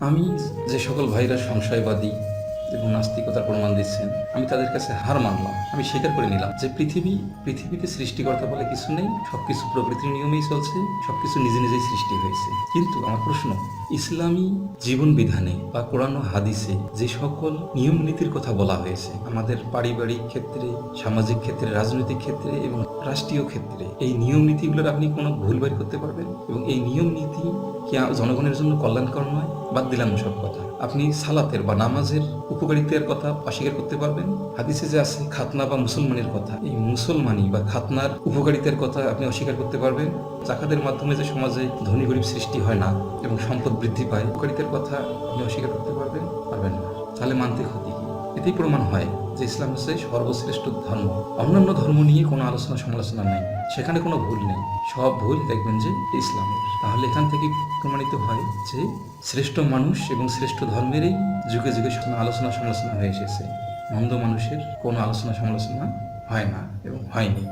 আমি যে সকল ভাইরা সংশয়বাদী এবং নাস্তিকতার প্রমাণ দিচ্ছেন। আমি তাদের কাছে হার মানলাম। আমি স্বীকার করে নিলাম যে পৃথিবী, পৃথিবীতে সৃষ্টিকর্তা বলে কিছু নেই। সবকিছু প্রকৃতির নিয়মেই চলছে। সবকিছু নিজে নিজেই সৃষ্টি হয়েছে। কিন্তু আমার প্রশ্ন, ইসলামী জীবন বিধানে বা কোরআন হাদিসে যে সকল নিয়ম নীতির কথা বলা হয়েছে, আমাদের পারিবারিক ক্ষেত্রে, সামাজিক ক্ষেত্রে, রাজনৈতিক ক্ষেত্রে এবং রাষ্ট্রীয় ক্ষেত্রে, এই নিয়ম নীতিগুলোর আপনি কোনো ভুল বের করতে পারবেন? এবং এই নিয়ম নীতি কি জনগণের জন্য কল্যাণকর নয়? বাদ দিলাম সব কথা। আপনি সালাতের বা নামাজের উপকারিতার কথা অস্বীকার করতে পারবেন। হাদিসে যে আছে, খাতনা বা মুসলমানের কথা, এই মুসলমানি বা খাতনার উপকারিতার কথা আপনি অস্বীকার করতে পারবেন। জাকাতের মাধ্যমে যে সমাজে ধনী গরিব সৃষ্টি হয় না এবং সম্পদ বৃদ্ধি পায়, উপকারিতার কথা আপনি অস্বীকার করতে পারবেন পারবেন না। তাহলে মানতে ক্ষতি এতেই প্রমাণ হয় যে ইসলাম হচ্ছে সর্বশ্রেষ্ঠ ধর্ম। অন্যান্য ধর্ম নিয়ে কোনো আলোচনা সমালোচনা নেই। সেখানে কোনো ভুল নেই। সব ভুল দেখবেন যে ইসলামের। তাহলে এখান থেকে প্রমাণিত হয় যে শ্রেষ্ঠ মানুষ এবং শ্রেষ্ঠ ধর্মেরই যুগে যুগে আলোচনা সমালোচনা হয়ে এসেছে। মন্দ মানুষের কোনো আলোচনা সমালোচনা হয় না এবং হয়নি।